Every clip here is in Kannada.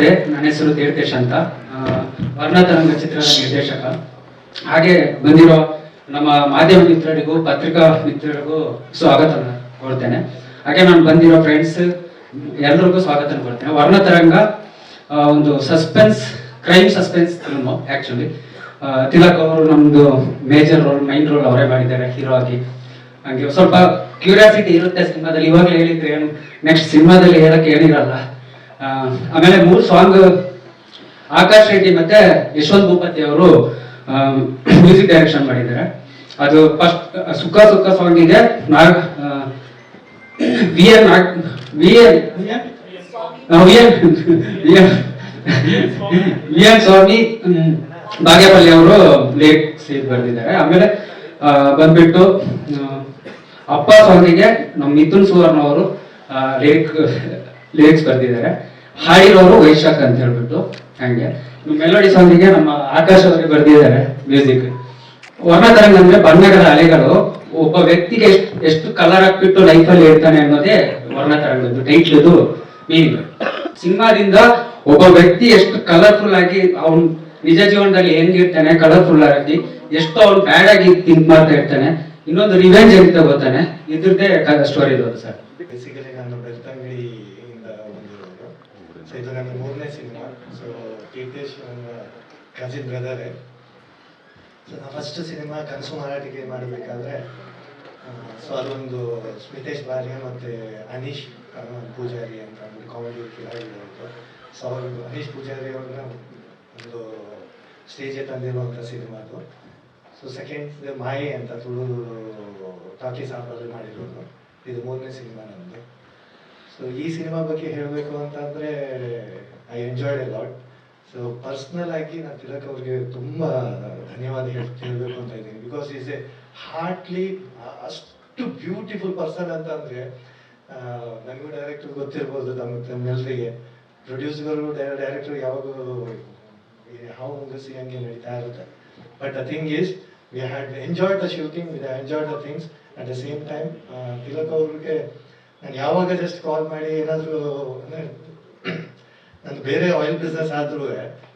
ನನ್ನ ಹೆಸರು ತೀರ್ಥೇಶ್ ಅಂತ. ವರ್ಣತರಂಗ ಚಿತ್ರದ ನಿರ್ದೇಶಕ. ಹಾಗೆ ಬಂದಿರೋ ನಮ್ಮ ಮಾಧ್ಯಮ ಮಿತ್ರರಿಗೂ, ಪತ್ರಿಕಾ ಮಿತ್ರರಿಗೂ ಸ್ವಾಗತ ಕೊಡ್ತೇನೆ ಹಾಗೆ ನಾನು ಬಂದಿರೋ ಫ್ರೆಂಡ್ಸ್ ಎಲ್ರಿಗೂ ಸ್ವಾಗತ ಕೊಡ್ತೇನೆ ವರ್ಣತರಂಗ ಒಂದು suspense crime suspense film actually Tilak ಅವರು ನಮ್ದು ಮೇಜರ್ ರೋಲ್ ಮೈನ್ ರೋಲ್ ಅವರೇ ಮಾಡಿದ್ದಾರೆ ಹೀರೋ ಆಗಿ. ಹಂಗೆ ಸ್ವಲ್ಪ ಕ್ಯೂರಿಯಾಸಿಟಿ ಇರುತ್ತೆ ಸಿನಿಮಾದಲ್ಲಿ. ಇವಾಗಲೇ ಹೇಳಿದ್ರೆ ಏನು ನೆಕ್ಸ್ಟ್ ಸಿನಿಮಾದಲ್ಲಿ ಹೇಳಕ್ಕೆ ಏನಿರಲ್ಲ. ಆಮೇಲೆ ಮೂರು ಸಾಂಗ್ ಆಕಾಶ್ ರೆಡ್ಡಿ ಮತ್ತೆ ಯಶವಂತ್ ಭೂಪತಿ ಅವರು ಮ್ಯೂಸಿಕ್ ಡೈರೆಕ್ಷನ್ ಮಾಡಿದ್ದಾರೆ. ಅದು ಫಸ್ಟ್ ಸುಖ ಸುಖ ಸಾಂಗಿಗೆ Nag V N Nag V N V N V N Swamy Bagepalli ಅವರು ಲೇಖಿಸಿ ಬರೆದಿದ್ದಾರೆ. ಆಮೇಲೆ ಬಂದ್ಬಿಟ್ಟು ಅಪ್ಪ ಸಾಂಗಿಗೆ ನಮ್ಮ ಮಿಥುನ್ ಸುವರ್ಣ ಅವರು ಲೇಖ ಲಿರಿಕ್ಸ್ ಬರೆದಿದ್ದಾರೆ. ಹಾಡಿರೋರು ವೈಶಾಖ್ ಅಂತ ಹೇಳ್ಬಿಟ್ಟು ಹಂಗೆ. ಮೆಲೋಡಿ ಸಾಂಗಿಗೆ ನಮ್ಮ ಆಕಾಶ್ ಅವರಿಗೆ ಬರೆದಿದ್ದಾರೆ ಮ್ಯೂಸಿಕ್ ವರ್ಣತರಂಗ ಅಂದ್ರೆ ಬಣ್ಣಗಳ ಅಲೆಗಳು. ಒಬ್ಬ ವ್ಯಕ್ತಿಗೆ ಎಷ್ಟು ಎಷ್ಟು ಕಲರ್ ಹಾಕ್ಬಿಟ್ಟು ಲೈಫಲ್ಲಿ ಇರ್ತಾನೆ ಅನ್ನೋದೇ ವರ್ಣತರಂಗದ್ದು ಟೈಟ್ಲದು ಮೀನಿಂಗ್ ಸಿನಿಮಾದಿಂದ ಒಬ್ಬ ವ್ಯಕ್ತಿ ಎಷ್ಟು ಕಲರ್ಫುಲ್ ಆಗಿ ಅವನ್ ನಿಜ ಜೀವನದಲ್ಲಿ ಹೆಂಗಿರ್ತಾನೆ ಕಲರ್ಫುಲ್ ಆಗಿ, ಎಷ್ಟು ಅವ್ನು ಬ್ಯಾಡ್ ಆಗಿ ಥಿಂಕ್ ಮಾಡ್ತಾ ಇರ್ತಾನೆ. ಇನ್ನೊಂದು ರಿವೆಂಜ್ ಅಂತ ಗೊತ್ತಾನೆ ಇದ್ರದ್ದೇ ಸ್ಟೋರಿ ಇರೋದು ಸರ್. ಸೊ ಇದು ನನ್ನ ಮೂರನೇ ಸಿನಿಮಾ. ಸೊ ಕೀರ್ತೇಶ್ ನನ್ನ ಕಸಿನ್ ಬ್ರದರೇ ಸೊ ನಾನು ಫಸ್ಟ್ ಸಿನಿಮಾ ಕನಸು ಮಾರಾಟಿಗೆ ಮಾಡಬೇಕಾದ್ರೆ ಸೊ, ಅದೊಂದು ಸ್ಮಿತೇಶ್ ಬಾರ್ಯ ಮತ್ತು ಅನೀಶ್ ಪೂಜಾರಿ ಅಂತ ಅಂದ್ಬಿಟ್ಟು ಕಾಮಿಡಿ ಕಿಲಾಡಿಗಳು ಸೊ ಅವರು, ಅನೀಶ್ ಪೂಜಾರಿ ಅವ್ರನ್ನ ಒಂದು ಸ್ಟೇಜೇ ತಂದಿರುವಂಥ ಸಿನಿಮಾ ಅದು. ಸೊ ಸೆಕೆಂಡ್ ಮಾಯೆ ಅಂತ ತುಳು ಟಾಕೀಸ್ ಆಪಲ್ಲಿ ಮಾಡಿರೋದು. ಇದು ಮೂರನೇ ಸಿನಿಮಾ ನಮ್ಮದು ಸೊ ಈ ಸಿನಿಮಾ ಬಗ್ಗೆ ಹೇಳಬೇಕು ಅಂತಂದರೆ I enjoyed a lot so personal ಆಗಿ ನಾನು ತಿಲಕ್ ಅವ್ರಿಗೆ ತುಂಬ ಧನ್ಯವಾದ ಹೇಳ್, ಹೇಳಬೇಕು ಅಂತ ಇದ್ದೀನಿ. ಬಿಕಾಸ್ ಈಸ್ ಎ ಹಾರ್ಟ್ಲಿ ಅಷ್ಟು ಬ್ಯೂಟಿಫುಲ್ ಪರ್ಸನ್ ಅಂತ ಅಂದರೆ ನನಗೂ ಡೈರೆಕ್ಟರ್ ಗೊತ್ತಿರ್ಬೋದು ನಮ್ಮ ತಮ್ಮೆಲ್ಲರಿಗೆ ಪ್ರೊಡ್ಯೂಸರ್ಗಳು ಡೈರೆಕ್ಟರ್ ಯಾವಾಗಲೂ ಹಾವು ಮುಂಗಸಿ ಹಂಗೆ ನಡೀತಾ ಇರುತ್ತೆ. But the thing is we had enjoyed the shooting we enjoyed the things at the same time Tilak ಅವ್ರಿಗೆ ನಾನು ಯಾವಾಗ ಜಸ್ಟ್ ಕಾಲ್ ಮಾಡಿ ಏನಾದರೂ ನಂದು ಬೇರೆ ಆಯಿಲ್ ಬಿಸ್ನೆಸ್ ಆದ್ರೂ,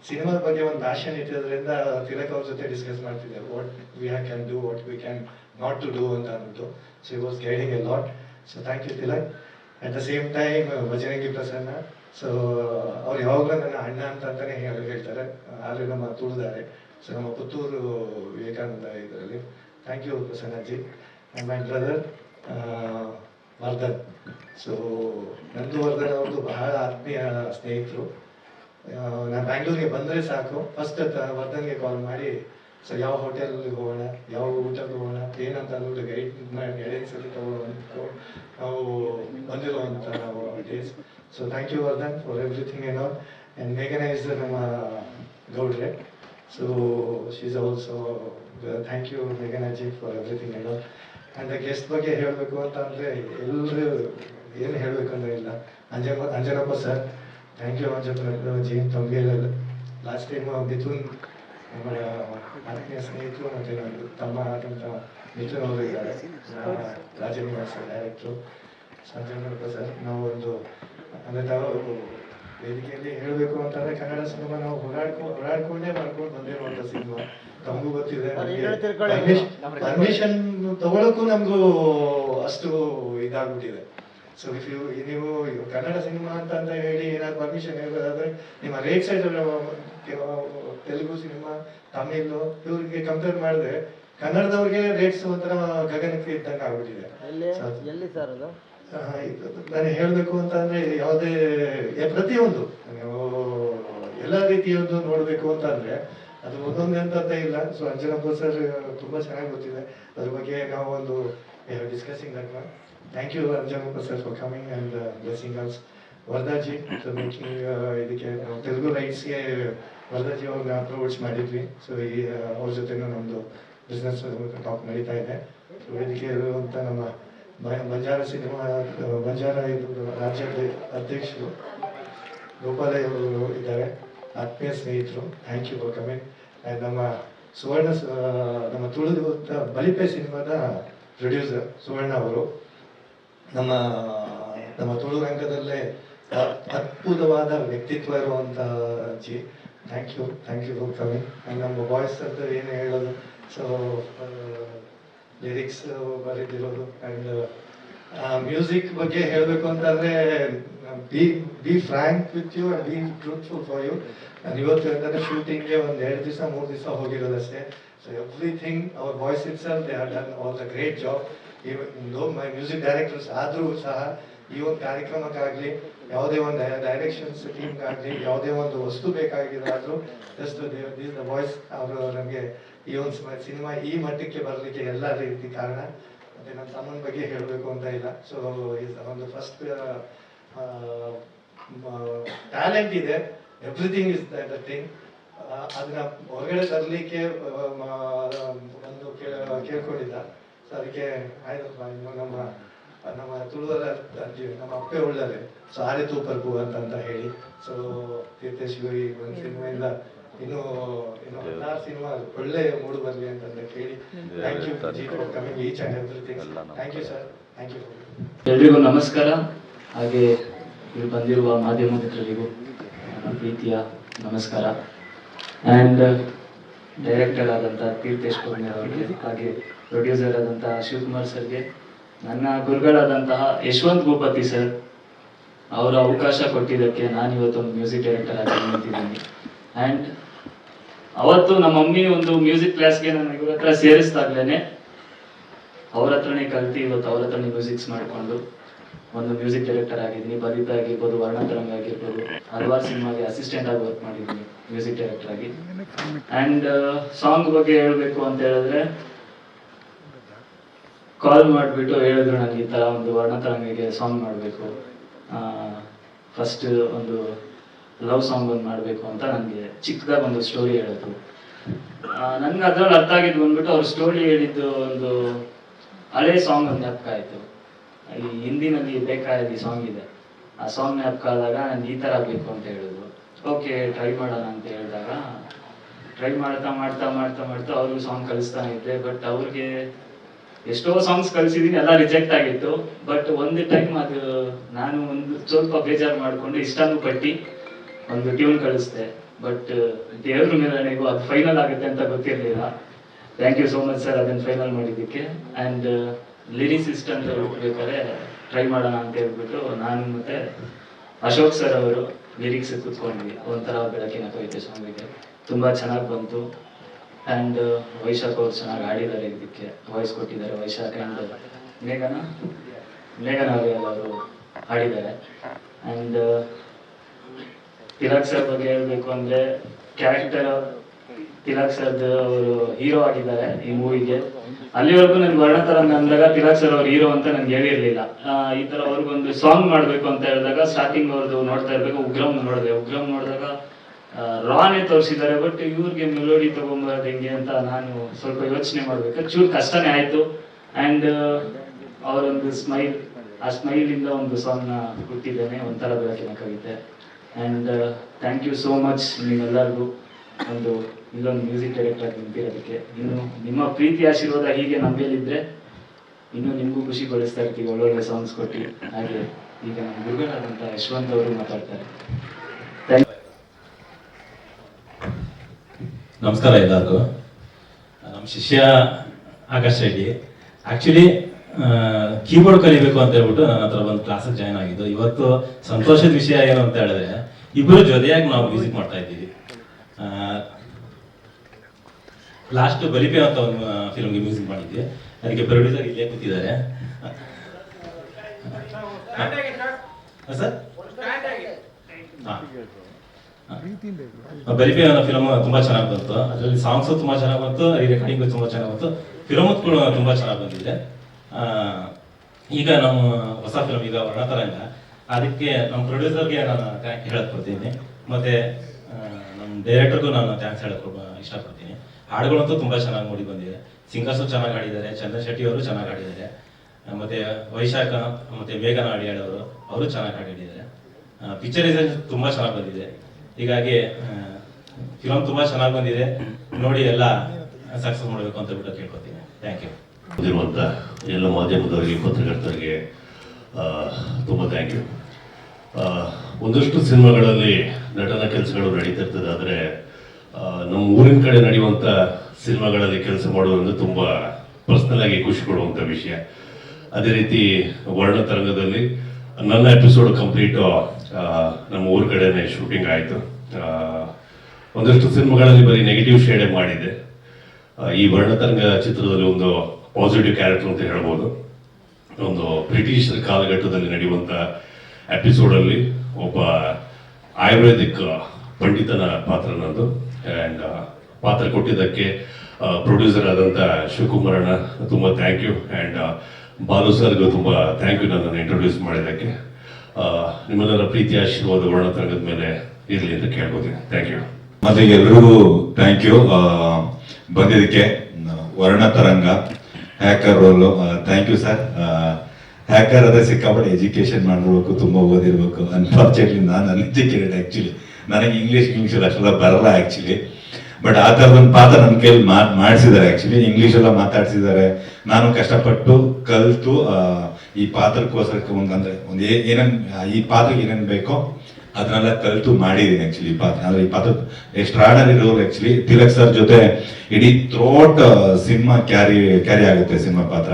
ಸಿನಿಮಾದ ಬಗ್ಗೆ ಒಂದು ಪ್ಯಾಷನ್ ಇಟ್ಟಿರೋದ್ರಿಂದ ತಿಲಕ್ ಅವ್ರ ಜೊತೆ ಡಿಸ್ಕಸ್ ಮಾಡ್ತಿದ್ದೆ. What we have can do what we can not to do ಅಂತ ಅಂದ್ಬಿಟ್ಟು. So he was guiding a lot so thank you Tilak. At the same time Bhajanagi Prasanna. So ಅವ್ರು ಯಾವಾಗಲೂ ನನ್ನ ಅಣ್ಣ ಅಂತ ಅಂತಾನೆ ಹೇಳಿ ಹೇಳ್ತಾರೆ. ಆದರೆ ನಮ್ಮ ತುಳಿದಾರೆ. ಸೊ ನಮ್ಮ ಪುತ್ತೂರು ವಿವೇಕಾನಂದ ಇದರಲ್ಲಿ. Thank you ಪ್ರಸನ್ನಜಿ. And my brother Vardhan. So ನಂದು ವರ್ಧನ್ ಅವ್ರದ್ದು ಬಹಳ ಆತ್ಮೀಯ ಸ್ನೇಹಿತರು. ನಾನು ಬ್ಯಾಂಗ್ಳೂರಿಗೆ ಬಂದರೆ ಸಾಕು. ಫಸ್ಟ್ ವರ್ಧನ್ಗೆ ಕಾಲ್ ಮಾಡಿ ಸೊ ಯಾವ ಹೋಟೆಲ್ಗೆ ಹೋಗೋಣ? ಯಾವ ಊಟಕ್ಕೆ ಹೋಗೋಣ? ಏನಂತ ಅಂದ್ಬಿಟ್ಟು ಗೈಡ್ ಗೈಡೆನ್ಸ್ ಅಲ್ಲಿ ತಗೊಳ್ಳೋ ನಾವು ಬಂದಿರುವಂಥ days so thank you Vardhan for everything ಏನೋ ಆ್ಯಂಡ್ ಮೇಘನೈಸ್ ನಮ್ಮ ಗೌಡ್ರೆ. So she's also thank you ಮೇಘನಾಜಿ for everything ಏನೋ ಆ್ಯಂಡ್ ಗೆಸ್ಟ್ ಬಗ್ಗೆ ಹೇಳಬೇಕು ಅಂತ ಅಂದರೆ ಎಲ್ಲರೂ ಏನು ಹೇಳಬೇಕಂದ್ರೆ ಇಲ್ಲ. Anjana Anjanappa sir thank you ತಂಗಿ ತಮಗೆ ಲಾಸ್ಟ್ ಟೈಮ್ ಮಿಥುನ್ ನಮ್ಮ ಆತ್ಮೀಯ ಸ್ನೇಹಿತರು ಮತ್ತು ತಮ್ಮ ಆದಂಥ ಮಿಥುನ್ ಅವರು ಇದ್ದಾರೆ. ರಾಜನಿವಾಸ ಡೈರೆಕ್ಟ್ರು ಅಂಜನಪ್ಪ ಸರ್ ನಾವು ಒಂದು ಅಂದರೆ ತಾವು ವೇದಿಕೆಯಲ್ಲಿ ಹೇಳಬೇಕು ಅಂತಂದ್ರೆ ಕನ್ನಡ ಸಿನಿಮಾ ನಾವು ಹೋರಾಡ್ಕೊ ಹೋರಾಡ್ಕೊಂಡೇ ಮಾಡ್ಕೊಂಡು ಬಂದಿರುವಂತ ಸಿನಿಮಾ. ತಮಗೂ ಗೊತ್ತಿದೆ. ಪರ್ಮಿಷನ್ ತಗೊಳಕ್ಕೂ ನಮಗೂ ಅಷ್ಟು ಇದಾಗ್ಬಿಟ್ಟಿದೆ. ಸೊ ಇಫ್ ಯು ನೀವು ಇವ್ ಕನ್ನಡ ಸಿನಿಮಾ ಅಂತ ಅಂತ ಹೇಳಿ ಏನಾದ್ರು ಪರ್ಮಿಷನ್ ಹೇಳೋದಾದ್ರೆ ನಿಮ್ಮ rate side Telugu cinema Tamil ಇವ್ರಿಗೆ ಕಂಪೇರ್ ಮಾಡಿದ್ರೆ ಕನ್ನಡದವ್ರಿಗೆ ರೇಟ್ಸ್ ಒಂಥರ ಗಗನಕ್ಕೆ ಇದ್ದಂಗೆ ಆಗ್ಬಿಟ್ಟಿದೆ. ಎಲ್ಲಿ ಎಲ್ಲಿ ಸರ್ ಅದು? ನಾನು ಹೇಳಬೇಕು ಅಂತ ಅಂದ್ರೆ ಯಾವುದೇ ಪ್ರತಿಯೊಂದು. ನೀವು ಎಲ್ಲ ರೀತಿಯೊಂದು ನೋಡಬೇಕು ಅಂತ ಅಂದ್ರೆ ಅದು ಒಂದೊಂದೇ ಅಂತ ಇಲ್ಲ. ಸೊ ಅಂಜನಪ್ಪ ಸರ್ ತುಂಬಾ ಚೆನ್ನಾಗಿ ಗೊತ್ತಿದೆ. ಅದ್ರ ಬಗ್ಗೆ ನಾವು ಒಂದು discussing that thank you Anjanappa sir for coming and blessing also ವರ್ಧಾಜಿ making ಇದಕ್ಕೆ ನಾವು ತೆಲುಗು ರೈಟ್ಸ್ಗೆ ವರ್ಧಾಜಿ ಅವ್ರನ್ನ ಅಪ್ರೋಚ್ ಮಾಡಿದ್ವಿ. ಸೊ ಈ ಅವ್ರ ಜೊತೆನೂ ನಮ್ಮದು ಬಿಸ್ನೆಸ್ ಟಾಕ್ ನಡೀತಾ ಇದೆ. ಸೊ ಇದಕ್ಕೆ ಅಂತ ನಮ್ಮ ಬಂಜಾರ ಸಿನಿಮಾ ಬಂಜಾರ ಇದು ರಾಜ್ಯದ ಅಧ್ಯಕ್ಷರು ಗೋಪಾಲಯ್ಯ ಅವರು ಇದ್ದಾರೆ. ಆತ್ಮೀಯ ಸ್ನೇಹಿತರು thank you for coming and ನಮ್ಮ ಸುವರ್ಣ ನಮ್ಮ ತುಳಿದು ಬಲಿಪೆ ಸಿನಿಮಾದ ಪ್ರೊಡ್ಯೂಸರ್ ಸುವರ್ಣ ಅವರು. ನಮ್ಮ ನಮ್ಮ ತುಳು ರಂಗದಲ್ಲೇ ಅದ್ಭುತವಾದ ವ್ಯಕ್ತಿತ್ವ ಇರುವಂಥ ಅಜ್ಜಿ thank you thank you for coming and ನಮ್ಮ ಬಾಯ್ಸ್ ಅಂತ ಏನು ಹೇಳೋದು ಸೊ ಲಿರಿಕ್ಸ್ ಬರೆದಿರೋದು ಆ್ಯಂಡ್ ಮ್ಯೂಸಿಕ್ ಬಗ್ಗೆ ಹೇಳಬೇಕು ಅಂತಂದರೆ be be frank with you be truthful for you ನಾನು ಇವತ್ತು ಅಂತಂದರೆ ಶೂಟಿಂಗ್ಗೆ ಒಂದು ಎರಡು ದಿವಸ, ಮೂರು ದಿವಸ ಹೋಗಿರೋದಷ್ಟೇ. So everything our voice it's they have done all the great job even my music directors ಆದರೂ ಸಹ ಈ ಒಂದು ಕಾರ್ಯಕ್ರಮಕ್ಕಾಗಲಿ, ಯಾವುದೇ ಒಂದು ಡೈರೆಕ್ಷನ್ಸ್ ಟೀಮ್ಗಾಗಲಿ ಯಾವುದೇ ಒಂದು ವಸ್ತು ಬೇಕಾಗಿರೋದಾದ್ರೂ ಜಸ್ಟ್ ದ ವಾಯ್ಸ್ ಅವರು ನಮಗೆ ಈ ಒಂದು ಸಿನಿಮಾ ಈ ಮಟ್ಟಕ್ಕೆ ಬರಲಿಕ್ಕೆ ಎಲ್ಲ ರೀತಿ ಕಾರಣ. ಮತ್ತು ನನ್ನ ತಮ್ಮನ ಬಗ್ಗೆ ಹೇಳಬೇಕು ಅಂತ ಇಲ್ಲ. ಸೊ ಒಂದು ಫಸ್ಟ್ ಟ್ಯಾಲೆಂಟ್ ಇದೆ. ಎವ್ರಿಥಿಂಗ್ ಇಸ್ ಥಿಂಗ್ ಅದನ್ನ ಹೊರಗಡೆ ತರಲಿಕ್ಕೆ ಒಂದು ಕೇಳ್ಕೊಂಡಿಲ್ಲ ಸೊ ಅದಕ್ಕೆ ಆಯ್ತಪ್ಪ, ಇನ್ನು ನಮ್ಮ ನಮ್ಮ ತುಳುವರ ಅಜ್ಜಿ, ನಮ್ಮ ಅಪ್ಪೆ ಒಳ್ಳೆಯರೆ ಸೊ ಆರೆ ಅಂತ ಹೇಳಿ. ಸೊ ತೀರ್ಥೇಶ್ ಈ ಒಂದು ಸಿನಿಮಾಯಿಂದ ಇನ್ನು ಸಿನಿಮಾ ಒಳ್ಳೆ ಮೂಡ್ ಬರಲಿ ಅಂತಂತ ಕೇಳಿ. Thank you ji for coming each and everything thank you sir thank you ಎಲ್ರಿಗೂ ನಮಸ್ಕಾರ. ಹಾಗೆ ಇಲ್ಲಿ ಬಂದಿರುವ ಮಾಧ್ಯಮ ಮಿತ್ರರಿಗೂ ನನ್ನ ಪ್ರೀತಿಯ ನಮಸ್ಕಾರ. ಆ್ಯಂಡ್ ಡೈರೆಕ್ಟರ್ ಆದಂಥ ತೀರ್ಥೇಶ್ ಪೂರ್ಣಿಯರ್ ಅವರಿಗೆ ಹಾಗೆ ಪ್ರೊಡ್ಯೂಸರ್ ಆದಂತಹ ಶಿವಕುಮಾರ್ ಸರ್ಗೆ ನನ್ನ ಗುರುಗಳಾದಂತಹ ಯಶವಂತ್ ಭೂಪತಿ ಸರ್ ಅವರ ಅವಕಾಶ ಕೊಟ್ಟಿದ್ದಕ್ಕೆ ನಾನು ಇವತ್ತೊಂದು ಮ್ಯೂಸಿಕ್ ಡೈರೆಕ್ಟರ್ ಆಗಿ ನಿಂತಿದ್ದೀನಿ. ಆ್ಯಂಡ್ ಅವತ್ತು ನಮ್ಮ ಮಮ್ಮಿ ಒಂದು ಮ್ಯೂಸಿಕ್ ಕ್ಲಾಸ್ಗೆ ನನ್ನ ಇವ್ರ ಹತ್ರ ಸೇರಿಸ್ತಾಗ್ಲೇನೆ ಅವ್ರ ಹತ್ರನೇ ಕಲ್ತು ಇವತ್ತು ಅವ್ರ ಹತ್ರನೇ ಮ್ಯೂಸಿಕ್ಸ್ ಮಾಡಿಕೊಂಡು ಒಂದು ಮ್ಯೂಸಿಕ್ ಡೈರೆಕ್ಟರ್ ಆಗಿದ್ದೀನಿ. ಬಲಿತ ಆಗಿರ್ಬೋದು, ವರ್ಣತರಂಗ ಆಗಿರ್ಬೋದು, ಹಲವಾರು ಸಿನಿಮಾಗೆ ಅಸಿಸ್ಟೆಂಟ್ ಆಗಿ ವರ್ಕ್ ಮಾಡಿದ್ದೀನಿ ಮ್ಯೂಸಿಕ್ ಡೈರೆಕ್ಟರ್ ಆಗಿ. ಆ್ಯಂಡ್ ಸಾಂಗ್ ಬಗ್ಗೆ ಹೇಳಬೇಕು ಅಂತ ಹೇಳಿದ್ರೆ ಕಾಲ್ ಮಾಡಿಬಿಟ್ಟು ಹೇಳಿದ್ರು ನನಗೆ ಈ ಥರ ಒಂದು ವರ್ಣತರಂಗಿಗೆ ಸಾಂಗ್ ಮಾಡಬೇಕು. ಫಸ್ಟ್ ಒಂದು ಲವ್ ಸಾಂಗ್ ಒಂದು ಮಾಡಬೇಕು ಅಂತ ನನಗೆ ಚಿಕ್ಕದಾಗಿ ಒಂದು ಸ್ಟೋರಿ ಹೇಳಿದ್ರು ನನಗೆ ಅದ್ರಲ್ಲಿ ಅರ್ಥ ಆಗಿದ್ದು ಬಂದ್ಬಿಟ್ಟು ಅವ್ರ ಸ್ಟೋರಿ ಹೇಳಿದ್ದು ಒಂದು ಹಳೆ ಸಾಂಗ್ ಒಂದು ಜ್ಞಾಪಕ ಆಯಿತು. ಈ ಹಿಂದಿನಲ್ಲಿ ಬೇಕಾದ ಸಾಂಗ್ ಇದೆ. ಆ ಸಾಂಗ್ ಜ್ಞಾಪಕ ಆದಾಗ ನಾನು ಈ ಥರ ಆಗಬೇಕು ಅಂತ ಹೇಳಿದ್ರು. ಓಕೆ ಟ್ರೈ ಮಾಡೋಣ ಅಂತ ಹೇಳಿದಾಗ ಟ್ರೈ ಮಾಡ್ತಾ ಮಾಡ್ತಾ ಮಾಡ್ತಾ ಮಾಡ್ತಾ ಅವ್ರಿಗೂ ಸಾಂಗ್ ಕಲಿಸ್ತಾ ಇದ್ದೆ. ಬಟ್ ಅವ್ರಿಗೆ ಎಷ್ಟೋ ಸಾಂಗ್ಸ್ ಕಲಿಸಿದೀನಿ, ಎಲ್ಲ ರಿಜೆಕ್ಟ್ ಆಗಿತ್ತು. ಬಟ್ ಒಂದು ಟೈಮ್ ಅದು ನಾನು ಒಂದು ಸ್ವಲ್ಪ ಬೇಜಾರು ಮಾಡಿಕೊಂಡು ಇಷ್ಟನೂ ಪಟ್ಟಿ ಒಂದು ಟ್ಯೂನ್ ಕಳಿಸ್ದೆ. ಬಟ್ ದೇವ್ರ ನನಗೂ ಅದು ಫೈನಲ್ ಆಗುತ್ತೆ ಅಂತ ಗೊತ್ತಿರಲಿಲ್ಲ. Thank you so much sir ಅದನ್ನು ಫೈನಲ್ ಮಾಡಿದ್ದಕ್ಕೆ. ಆ್ಯಂಡ್ ಲಿರಿಸಿಸ್ಟ್ ಅಂತ ಹೋಗ್ಬೇಕಾದ್ರೆ ಟ್ರೈ ಮಾಡೋಣ ಅಂತ ಹೇಳ್ಬಿಟ್ಟು ನಾನು ಮತ್ತೆ ಅಶೋಕ್ ಸರ್ ಅವರು ಲಿರಿಕ್ಸ್ ಕೂತ್ಕೊಂಡ್ವಿ ಒಂಥರ ಬೆಳಕಿನ ಕವಿತೆ ಸಾಂಗಿಗೆ ತುಂಬ ಚೆನ್ನಾಗಿ ಬಂತು. ಆ್ಯಂಡ್ ವೈಶಾಖ್ ಅವ್ರು ಚೆನ್ನಾಗಿ ಆಡಿದ್ದಾರೆ ಇದಕ್ಕೆ. ವಾಯ್ಸ್ ಕೊಟ್ಟಿದ್ದಾರೆ. ವೈಶಾಖ್ ಆ್ಯಂಡ್ ಮೇಘನ? ಮೇಘನ ಅವರು ಆಡಿದ್ದಾರೆ ಆ್ಯಂಡ್ ತಿಲಕ್ ಸರ್ ಬಗ್ಗೆ ಹೇಳಬೇಕು ಅಂದ್ರೆ ಕ್ಯಾರೆಕ್ಟರ್ ತಿಲಕ್ ಸರ್ ಅವರು ಹೀರೋ ಆಗಿದ್ದಾರೆ ಈ ಮೂವಿಗೆ ಅಲ್ಲಿವರೆಗೂ ನನ್ಗೆ ವರ್ಣತರಂಗ ಅಂದಾಗ ತಿಲಕ್ ಸರ್ ಅವ್ರು ಹೀರೋ ಅಂತ ನನ್ಗೆ ಹೇಳಿರ್ಲಿಲ್ಲ. ಈ ತರ ಅವ್ರಿಗೊಂದು ಸಾಂಗ್ ಮಾಡ್ಬೇಕು ಅಂತ ಹೇಳಿದಾಗ ಸ್ಟಾರ್ಟಿಂಗ್ ಅವ್ರದ್ದು ನೋಡ್ತಾ ಇರ್ಬೇಕು ಉಗ್ರಮ್ ನೋಡಿದೆ. ಉಗ್ರಮ್ ನೋಡಿದಾಗ ರಾನೇ ತೋರಿಸಿದ್ದಾರೆ ಬಟ್ ಇವ್ರಿಗೆ ಮೆಲೋಡಿ ತಗೊಂಬರೋದು ಹೆಂಗೆ ಅಂತ ನಾನು ಸ್ವಲ್ಪ ಯೋಚನೆ ಮಾಡ್ಬೇಕು. ಚೂರು ಕಷ್ಟನೇ ಆಯ್ತು. ಅಂಡ್ ಅವರೊಂದು ಸ್ಮೈಲ್ ಆ ಸ್ಮೈಲ್ ಇಂದ ಒಂದು ಸಾಂಗ್ನ ಹುಟ್ಟಿದ್ದೇನೆ, ಒಂಥರ ಬೆಳಕಿನ ಕವಿತೆ. And thank you so much ನಿಮ್ಮೆಲ್ಲರಿಗೂ ಒಂದು ಇಲ್ಲೊಂದು ಮ್ಯೂಸಿಕ್ ಡೈರೆಕ್ಟರ್ ಆಗಿ ನಿಂತಿರೋದಕ್ಕೆ. ಇನ್ನು ನಿಮ್ಮ ಪ್ರೀತಿ ಆಶೀರ್ವಾದ ಹೀಗೆ ನಮ್ಮ ಇನ್ನೂ ನಿಮಗೂ ಖುಷಿ ಪಡಿಸ್ತಾ ಇರ್ತೀವಿ ಒಳ್ಳೊಳ್ಳೆ ಸಾಂಗ್ಸ್ ಕೊಟ್ಟು. ಹಾಗೆ ಈಗ ನಮ್ಮ ಗುರುಗಳಾದಂಥ ಯಶವಂತ್ ಅವರು ಮಾತಾಡ್ತಾರೆ. ನಮಸ್ಕಾರ ಎಲ್ಲರಿಗೂ. ನಮ್ಮ ಶಿಷ್ಯ ಆಕಾಶ್ ರೆಡ್ಡಿ. ಆಕ್ಚುಲಿ ಕೀಬೋರ್ಡ್ ಕಲಿಬೇಕು ಅಂತ ಹೇಳ್ಬಿಟ್ಟು ನನ್ನ ಹತ್ರ ಒಂದು ಕ್ಲಾಸಿಗೆ ಜಾಯ್ನ್ ಆಗಿದ್ದು. ಇವತ್ತು ಸಂತೋಷದ ವಿಷಯ ಏನು ಅಂತ ಹೇಳಿದ್ರೆ ಇಬ್ಬರು ಜೊತೆಯಾಗಿ ನಾವು ಮ್ಯೂಸಿಕ್ ಮಾಡ್ತಾ ಇದ್ದೀವಿ. ಲಾಸ್ಟ್ ಬಲಿಪೆ ಅಂತ ಒಂದು ಫಿಲ್ಮ್ಗೆ ಮ್ಯೂಸಿಕ್ ಮಾಡಿದ್ವಿ. ಅದಕ್ಕೆ ಪ್ರೊಡ್ಯೂಸರ್ ಇಲ್ಲೇ ಕೂತಿದ್ದಾರೆ. ಬರಿಪೆ ಅನ್ನೋ ಫಿಲಮ್ ತುಂಬಾ ಚೆನ್ನಾಗಿ ಬಂತು. ಅದರಲ್ಲಿ ಸಾಂಗ್ಸ್ ತುಂಬಾ ಚೆನ್ನಾಗಿ ಬಂತು ರೆಕಾರ್ಡಿಂಗ್ ತುಂಬಾ ಚೆನ್ನಾಗಿ ಬಂತು. ಫಿಲಮ್ ಕೂಡ ತುಂಬಾ ಚೆನ್ನಾಗಿ ಬಂದಿದೆ. ಈಗ ನಮ್ಮ ಹೊಸ ಫಿಲಮ್ ಈಗ ವರ್ಣತರಂಗ ಅದಕ್ಕೆ ನಮ್ಮ ಪ್ರೊಡ್ಯೂಸರ್ಗೆ ನಾನು ಥ್ಯಾಂಕ್ ಹೇಳಕ್ ಕೊಡ್ತೀನಿ. ಮತ್ತೆ ನಮ್ಮ ಡೈರೆಕ್ಟರ್ಗೂ ನಾನು ಥ್ಯಾಂಕ್ಸ್ ಹೇಳಕ್ ಇಷ್ಟಪಡ್ತೀನಿ. ಹಾಡುಗಳಂತೂ ತುಂಬ ಚೆನ್ನಾಗಿ ಮೂಡಿ ಬಂದಿದೆ. ಸಿಂಗರ್ಸು ಚೆನ್ನಾಗಿ ಆಡಿದ್ದಾರೆ ಚಂದ್ರ ಶೆಟ್ಟಿ ಅವರು ಚೆನ್ನಾಗಿ ಆಡಿದ್ದಾರೆ ಮತ್ತೆ ವೈಶಾಖ, ಮತ್ತೆ ಮೇಘನ ಆಡಿ ಆಡೋರು ಅವರು ಚೆನ್ನಾಗಿ ಪಿಕ್ಚರ್ ಪಿಕ್ಚರೈಸೇಷನ್ ತುಂಬ ಚೆನ್ನಾಗಿ ಬಂದಿದೆ. ಹೀಗಾಗಿ ಫಿಲಮ್ ತುಂಬ ಚೆನ್ನಾಗಿ ಬಂದಿದೆ. ನೋಡಿ ಎಲ್ಲ ಸಕ್ಸಸ್ ಮಾಡಬೇಕು ಅಂತ ಬಿಟ್ಟು ಕೇಳ್ಕೊತೀನಿ. ಥ್ಯಾಂಕ್ ಯು ಬಂದಿರುವಂಥ ಎಲ್ಲ ಮಾಧ್ಯಮದವರಿಗೆ, ಪತ್ರಕರ್ತರಿಗೆ ತುಂಬ ಥ್ಯಾಂಕ್ ಯು ಒಂದಷ್ಟು ಸಿನಿಮಾಗಳಲ್ಲಿ ನಟನ ಕೆಲಸಗಳು ನಡೀತಿರ್ತದೆ ಆದರೆ ನಮ್ಮ ಊರಿನ ಕಡೆ ನಡೆಯುವಂಥ ಸಿನಿಮಾಗಳಲ್ಲಿ ಕೆಲಸ ಮಾಡೋದಂದ್ರೆ ತುಂಬ ಪರ್ಸ್ನಲ್ ಆಗಿ ಖುಷಿ ಕೊಡುವಂಥ ವಿಷಯ. ಅದೇ ರೀತಿ ವರ್ಣತರಂಗದಲ್ಲಿ ನನ್ನ ಎಪಿಸೋಡ್ ಕಂಪ್ಲೀಟು ನಮ್ಮ ಊರ ಕಡೆನೇ ಶೂಟಿಂಗ್ ಆಯಿತು. ಒಂದಷ್ಟು ಸಿನಿಮಾಗಳಲ್ಲಿ ಬರೀ ನೆಗೆಟಿವ್ ಶೇಡೇ ಮಾಡಿದೆ ಈ ವರ್ಣತರಂಗ ಚಿತ್ರದಲ್ಲಿ ಒಂದು ಪಾಸಿಟಿವ್ ಕ್ಯಾರೆಕ್ಟರ್ ಅಂತ ಹೇಳ್ಬೋದು. ಒಂದು ಬ್ರಿಟಿಷ್ ಕಾಲಘಟ್ಟದಲ್ಲಿ ನಡೆಯುವಂಥ ಎಪಿಸೋಡಲ್ಲಿ ಒಬ್ಬ ಆಯುರ್ವೇದಿಕ್ ಪಂಡಿತನ ಪಾತ್ರ ನಂದು ಆ್ಯಂಡ್ ಪಾತ್ರ ಕೊಟ್ಟಿದ್ದಕ್ಕೆ ಪ್ರೊಡ್ಯೂಸರ್ ಆದಂಥ ಶಿವಕುಮಾರಣ್ಣ, ತುಂಬ ಥ್ಯಾಂಕ್ ಯು ಆ್ಯಂಡ್ ಬಾಲು ಸರ್ಗೂ ತುಂಬ ಥ್ಯಾಂಕ್ ಯು ನನ್ನನ್ನು ಇಂಟ್ರೊಡ್ಯೂಸ್ ಮಾಡಿದ್ದಕ್ಕೆ. ನಿಮ್ಮೆಲ್ಲರ ಪ್ರೀತಿ ಆಶೀರ್ವಾದ ವರ್ಣತರಂಗದ ಮೇಲೆ ಇರಲಿ ಅಂತ ಕೇಳ್ಬೋದೇ ಥ್ಯಾಂಕ್ ಯು ಮತ್ತೆ ಎಲ್ರಿಗೂ ಥ್ಯಾಂಕ್ ಯು ಬಂದಿದ್ದಕ್ಕೆ Varnataranga. Hacker role thank you sir hacker ಅದೇ ಸಿಕ್ಕಾಪಟ್ಟೆ ಎಜುಕೇಶನ್ ಮಾಡಿರ್ಬೇಕು ತುಂಬ ಓದಿರ್ಬೇಕು. ಅನ್ಫಾರ್ಚುನೇಟ್ಲಿ ನಾನು ಅನ್ಎಜುಕೇಟೆಡ್ ಆ್ಯಕ್ಚುಲಿ ನನಗೆ ಇಂಗ್ಲೀಷ್ ಇಂಗ್ಲೀಷ್ ಅಷ್ಟೆಲ್ಲ ಬರಲ್ಲ ಆ್ಯಕ್ಚುಲಿ ಬಟ್ ಆ ಥರದೊಂದು ಪಾತ್ರ ನನ್ನ ಕೈಲಿ ಮಾಡಿಸಿದ್ದಾರೆ ಆ್ಯಕ್ಚುಲಿ ಇಂಗ್ಲೀಷೆಲ್ಲ ಮಾತಾಡ್ಸಿದ್ದಾರೆ. ನಾನು ಕಷ್ಟಪಟ್ಟು ಕಲಿತು ಈ ಪಾತ್ರಕ್ಕೋಸ್ಕರಕ್ಕೆ ಒಂದು ಅಂದರೆ, ಒಂದು ಏನೇನು ಈ ಪಾತ್ರಕ್ಕೆ ಏನೇನು ಬೇಕೋ ಅದನ್ನೆಲ್ಲ ಕಲಿತು ಮಾಡಿದ್ದೀನಿ ಆಕ್ಚುಲಿ ಈ ಪಾತ್ರ. ಅಂದ್ರೆ ಈ ಪಾತ್ರ ಎಕ್ಸ್ಟ್ರಾಡರ್ ಇರೋರು ಆಕ್ಚುಲಿ ತಿಲಕ್ ಸರ್ ಜೊತೆ ಇಡೀ ಥ್ರೋಟ್ ಸಿನಿಮಾ ಕ್ಯಾರಿ ಕ್ಯಾರಿ ಆಗುತ್ತೆ ಸಿನಿಮಾ ಪಾತ್ರ.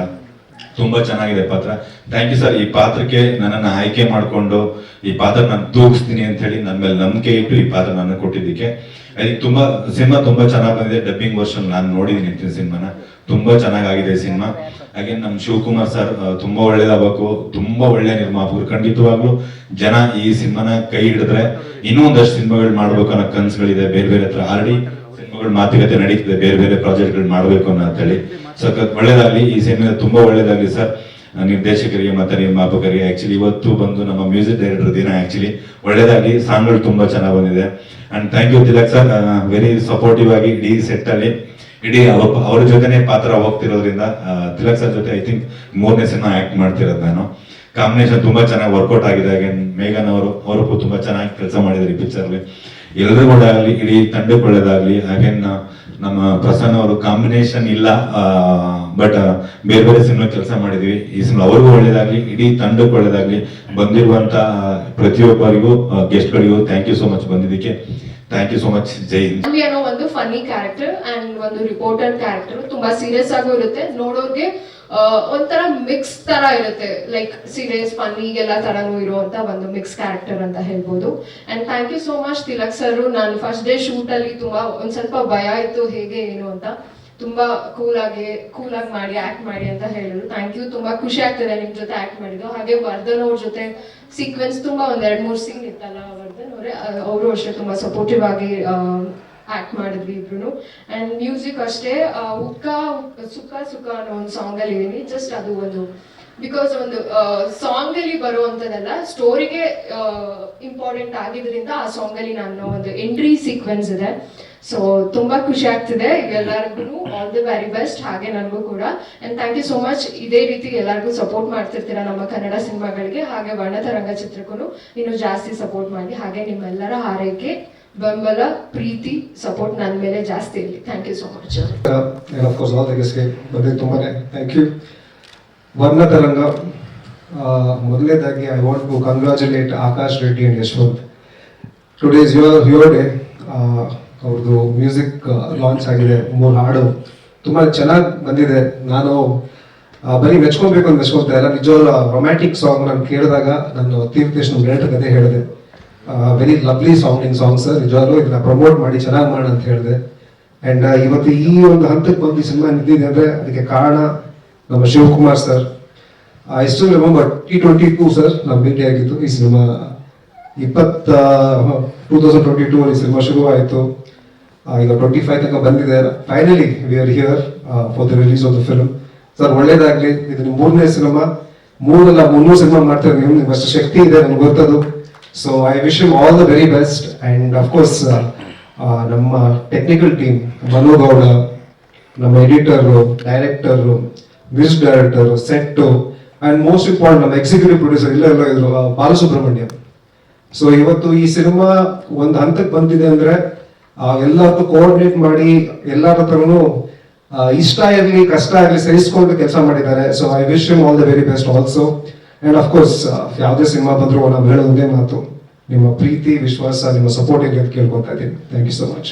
ತುಂಬಾ ಚೆನ್ನಾಗಿದೆ ಪಾತ್ರ. ಥ್ಯಾಂಕ್ ಯು ಸರ್ ಈ ಪಾತ್ರಕ್ಕೆ ನನ್ನನ್ನು ಆಯ್ಕೆ ಮಾಡಿಕೊಂಡು ಈ ಪಾತ್ರ ನಾನು ತೂಗಿಸ್ತೀನಿ ಅಂತ ಹೇಳಿ ನನ್ನ ಮೇಲೆ ನಂಬಿಕೆ ಇಟ್ಟು ಈ ಪಾತ್ರ ನನ್ನ ಕೊಟ್ಟಿದ್ದಕ್ಕೆ. ಅದಕ್ಕೆ ತುಂಬಾ ಸಿನಿಮಾ ತುಂಬಾ ಚೆನ್ನಾಗಿ ಬಂದಿದೆ. ಡಬ್ಬಿಂಗ್ ವರ್ಷನ್ ನಾನು ನೋಡಿದ್ದೀನಿ ಸಿನಿಮಾನ ತುಂಬಾ ಚೆನ್ನಾಗಿದೆ ಸಿನಿಮಾ ಹಾಗೆ ನಮ್ಮ ಶಿವಕುಮಾರ್ ಸರ್ ತುಂಬಾ ಒಳ್ಳೇದಾಗಬೇಕು, ತುಂಬಾ ಒಳ್ಳೆ ನಿರ್ಮಾಪಕರು. ಖಂಡಿತವಾಗ್ಲೂ ಜನ ಈ ಸಿನಿಮಾನ ಕೈ ಹಿಡಿದ್ರೆ ಇನ್ನೊಂದಷ್ಟು ಸಿನಿಮಾಗಳು ಮಾಡ್ಬೇಕು ಅನ್ನೋ ಕನ್ಸುಗಳಿದೆ. ಬೇರೆ ಬೇರೆ ಹತ್ರ ಆಲ್ರೆಡಿ ಸಿನಿಮಾಗಳು ಮಾತುಕತೆ ನಡೀತಿದೆ. ಬೇರೆ ಬೇರೆ ಪ್ರಾಜೆಕ್ಟ್ಗಳು ಮಾಡಬೇಕು ಅನ್ನೋ ಹೇಳಿ ಸೊ ಒಳ್ಳೇದಾಗ್ಲಿ. ಈ ಸಿನಿಮಾ ತುಂಬಾ ಒಳ್ಳೇದಾಗ್ಲಿ ಸರ್. ನಿರ್ದೇಶಕರಿಗೆ ಮತ್ತೆ ನಿರ್ಮಾಪಕರಿಗೆ ಆಕ್ಚುಲಿ ಇವತ್ತು ಬಂದು ನಮ್ಮ ಮ್ಯೂಸಿಕ್ ಡೈರೆಕ್ಟರ್ ದಿನ ಆಕ್ಚುಲಿ ಒಳ್ಳೇದಾಗಿ ಸಾಂಗ್ಗಳು ತುಂಬಾ ಚೆನ್ನಾಗಿ ಬಂದಿದೆ. And thank you Tilak sir. Very supportive ಆಗಿ ಇಡೀ ಸೆಟ್ ಅಲ್ಲಿ ಇಡೀ ಅವ್ರ ಜೊತೆನೆ ಪಾತ್ರ ಹೋಗ್ತಿರೋದ್ರಿಂದ ತಿಲಕ್ ಸರ್ ಜೊತೆ ಐ ಥಿಂಕ್ ಮೂರನೇ ಸಿನಿಮಾ ಆಕ್ಟ್ ಮಾಡ್ತಿರೋದು ನಾನು. ಕಾಂಬಿನೇಷನ್ ತುಂಬಾ ಚೆನ್ನಾಗಿ ವರ್ಕೌಟ್ ಆಗಿದೆ. ಹಾಗೆ ಮೇಘನ್ ಅವರು ಅವರು ತುಂಬಾ ಚೆನ್ನಾಗಿ ಕೆಲಸ ಮಾಡಿದ್ದಾರೆ ಈ ಪಿಕ್ಚರ್ ಎಲ್ರಿಗೂ ಒಳ್ಳೆದಾಗ್ಲಿ ಇಡೀ ತಂಡಕ್ಕೆ ಹಾಗೆ ನಮ್ಮ ಪ್ರಸನ್ನ ಅವರು ಕಾಂಬಿನೇಷನ್ ಇಲ್ಲ ಬಟ್ ಬೇರೆ ಬೇರೆ ಸಿನಿಮಾ ಕೆಲಸ ಮಾಡಿದ್ವಿ. ಈ ಸಿನಿಮಾ ಅವ್ರಿಗೂ ಒಳ್ಳೇದಾಗ್ಲಿ, ಇಡೀ ತಂಡಕ್ಕೆ ಒಳ್ಳೇದಾಗ್ಲಿ ಬಂದಿರುವಂತ ಪ್ರತಿಯೊಬ್ಬರಿಗೂ ಪ್ರತಿಯೊಬ್ಬರಿಗೂ ಗೆಸ್ಟ್ಗಳಿಗೂ ಥ್ಯಾಂಕ್ ಯು ಸೋ ಮಚ್ ಬಂದಿದ್ದಕ್ಕೆ. Thank you so much Jai ಅಲ್ಲಿ ಅನ್ನೋ ಒಂದು ಫನ್ನಿ ಕ್ಯಾರೆಕ್ಟರ್ ಅಂಡ್ ಒಂದು ರಿಪೋರ್ಟರ್ ಕ್ಯಾರೆಕ್ಟರ್ ತುಂಬಾ ಸೀರಿಯಸ್ ಆಗೂ ಇರುತ್ತೆ. ನೋಡೋರ್ಗೆ ಒಂಥರ ಮಿಕ್ಸ್ ತರ ಇರುತ್ತೆ. ಲೈಕ್ ಸೀರಿಯಸ್ ಫನ್ನಿಗೆಲ್ಲ ತರನು ಇರುವಂತ ಒಂದು ಮಿಕ್ಸ್ ಕ್ಯಾರೆಕ್ಟರ್ ಅಂತ ಹೇಳ್ಬೋದು. And thank you so much Tilak sir ನಾನು ಫಸ್ಟ್ ಡೇ ಶೂಟ್ ಅಲ್ಲಿ ತುಂಬಾ ಒಂದ್ ಸ್ವಲ್ಪ ಭಯ ಇತ್ತು, ಹೇಗೆ, ಏನು ಅಂತ. ತುಂಬಾ ಕೂಲ್ ಆಗಿ ಕೂಲ್ ಆಗಿ ಮಾಡಿ ಆಕ್ಟ್ ಮಾಡಿ ಅಂತ ಹೇಳಿದ್ರು. ಥ್ಯಾಂಕ್ ಯು ತುಂಬಾ ಖುಷಿ ಆಗ್ತದೆ ನಿಮ್ ಜೊತೆ ಆಕ್ಟ್ ಮಾಡಿದ್ದು. ಹಾಗೆ ವರ್ಧನ್ ಅವ್ರ ಜೊತೆ ಸೀಕ್ವೆನ್ಸ್ ತುಂಬಾ ಒಂದ್ ಎರಡ್ ಮೂರ್ ಸೀನ್ ಇತ್ತಲ್ಲ ವರ್ಧನ್ ಅವರೇ ಅವರು ಅಷ್ಟೇ ತುಂಬಾ ಸಪೋರ್ಟಿವ್ ಆಗಿ ಆಕ್ಟ್ ಮಾಡಿದ್ವಿ ಇಬ್ರು ಅಂಡ್ ಮ್ಯೂಸಿಕ್ ಅಷ್ಟೇ ಉಕ್ಕ ಸುಖ ಸುಕ್ಕ ಅನ್ನೋ ಒಂದು ಸಾಂಗ್ ಅಲ್ಲಿ ಜಸ್ಟ್ ಅದು ಒಂದು ಬಿಕಾಸ್ ಒಂದು ಸಾಂಗ್ ಅಲ್ಲಿ ಬರುವಂತದಲ್ಲ ಸ್ಟೋರಿಗೆ ಇಂಪಾರ್ಟೆಂಟ್ ಆಗಿದ್ರಿಂದ ಆ ಸಾಂಗ್ ಅಲ್ಲಿ ನಾನು ಒಂದು ಎಂಟ್ರಿ ಸೀಕ್ವೆನ್ಸ್ ಇದೆ. ಸೊ ತುಂಬಾ ಖುಷಿ ಆಗ್ತಿದೆ. ಎಲ್ಲರಿಗೂ ಆಲ್ ದಿ ವೆರಿ ಬೆಸ್ಟ್ ಹಾಗೆ ನನಗೂ ಕೂಡ. And thank you so much ಇದೇ ರೀತಿ ಎಲ್ಲರಿಗೂ ಸಪೋರ್ಟ್ ಮಾಡ್ತಿರ್ತೀರಾ ನಮ್ಮ ಕನ್ನಡ ಸಿನಿಮಾಗಳಿಗೆ. ಹಾಗೆ ವರ್ಣತರಂಗ ಚಿತ್ರಕ್ಕೂ ಇನ್ನು ಜಾಸ್ತಿ ಸಪೋರ್ಟ್ ಮಾಡಿ. ಹಾಗೆ ನಿಮ್ಮೆಲ್ಲರ ಹಾರೈಕೆ, ಬೆಂಬಲ, ಪ್ರೀತಿ ಸಪೋರ್ಟ್ ನನ್ನ ಮೇಲೆ ಜಾಸ್ತಿ ಇರಲಿ. ಥ್ಯಾಂಕ್ ಯು ಸೋ ಮಚ್ ತುಂಬಾನೇ ಥ್ಯಾಂಕ್ ಯು ವರ್ಣ ತರಂಗ ಮೊದಲನೇದಾಗಿ I want to congratulate Akash Reddy and Yashwant today is your your day ಅವ್ರದ್ದು ಮ್ಯೂಸಿಕ್ ಲಾಂಚ್ ಆಗಿದೆ. ಮೂರು ಹಾಡು ತುಂಬ ಚೆನ್ನಾಗಿ ಬಂದಿದೆ. ನಾನು ಬರೀ ಮೆಚ್ಕೊಬೇಕು ಅಂತ ಮೆಚ್ಕೊಳ್ತಾ ಇಲ್ಲ. ನಿಜವಾದ ರೊಮ್ಯಾಂಟಿಕ್ ಸಾಂಗ್ ನಾನು ಕೇಳಿದಾಗ ನಾನು ತೀರ್ಥೇಶ್ ಗ್ರೇಟ್ ಡೈರೆಕ್ಟರ್ ಕತೆ ಹೇಳಿದೆ. Very lovely sounding song sir ನಿಜವಾಗ್ಲೂ ಇದನ್ನ ಪ್ರಮೋಟ್ ಮಾಡಿ ಚೆನ್ನಾಗಿ ಮಾಡೋಣ ಅಂತ ಹೇಳಿದೆ. ಅಂಡ್ ಇವತ್ತು ಈ ಒಂದು ಹಂತಕ್ಕೆ ಬಂದು ಸಿನಿಮಾ ನಿಂತಿದೆ ಅಂದರೆ ಅದಕ್ಕೆ ಕಾರಣ ನಮ್ಮ Shivakumar sir I still T twenty two sir ನಾವು ಭೇಟಿ ಆಗಿತ್ತು. ಈ ಸಿನಿಮಾ ಇಪ್ಪತ್ತ ಟೂ ತೌಸಂಡ್ ಟ್ವೆಂಟಿ ಟೂ ಅಲ್ಲಿ ಸಿನಿಮಾ ಶುರುವಾಯಿತು. ಈಗ ಟ್ವೆಂಟಿ ಫೈವ್ ತನಕ ಬಂದಿದೆ. Finally we are here for the release of the film sir ಒಳ್ಳೇದಾಗ್ಲಿ. ಇದು ನಿಮ್ಮ ಮೂರನೇ ಸಿನಿಮಾ. ಮೂರಲ್ಲ ಮುನ್ನೂರು ಸಿನಿಮಾ ಮಾಡ್ತಾರೆ. ನೀವು ನಿಮ್ಗೆ ಅಷ್ಟು ಶಕ್ತಿ ಇದೆ ನನಗೆ ಗೊತ್ತದು. So I wish you all the very best and of course ನಮ್ಮ ಟೆಕ್ನಿಕಲ್ ಟೀಮ್ ಮನು ಗೌಡ ನಮ್ಮ editor director music director set and most important ನಮ್ಮ ಎಕ್ಸಿಕ್ಯೂಟಿವ್ ಪ್ರೊಡ್ಯೂಸರ್ ಇಲ್ಲ ಎಲ್ಲ ಇದ್ರು ಬಾಲಸುಬ್ರಹ್ಮಣ್ಯ. ಸೊ ಇವತ್ತು ಈ ಸಿನಿಮಾ ಒಂದು ಹಂತಕ್ಕೆ ಬಂದಿದೆ ಅಂದ್ರೆ ಎಲ್ಲರದ್ದು ಕೋಆರ್ಡಿನೇಟ್ ಮಾಡಿ ಎಲ್ಲರ ಹತ್ರನು ಇಷ್ಟ ಇರಲಿ, ಕಷ್ಟ ಇರಲಿ ಸಹಿಸ್ಕೊಂಡು ಕೆಲಸ ಮಾಡಿದ್ದಾರೆ. So I wish you all the very best also and of course ಯಾವುದೇ ಸಿನಿಮಾ ಬಂದರೂ ನಾವು ಹೇಳೋದೇ ಮಾತು. ನಿಮ್ಮ ಪ್ರೀತಿ, ವಿಶ್ವಾಸ, ನಿಮ್ಮ ಸಪೋರ್ಟ್ ಅಂತ ಕೇಳ್ಕೊತಾ ಇದ್ದೀನಿ. Thank you so much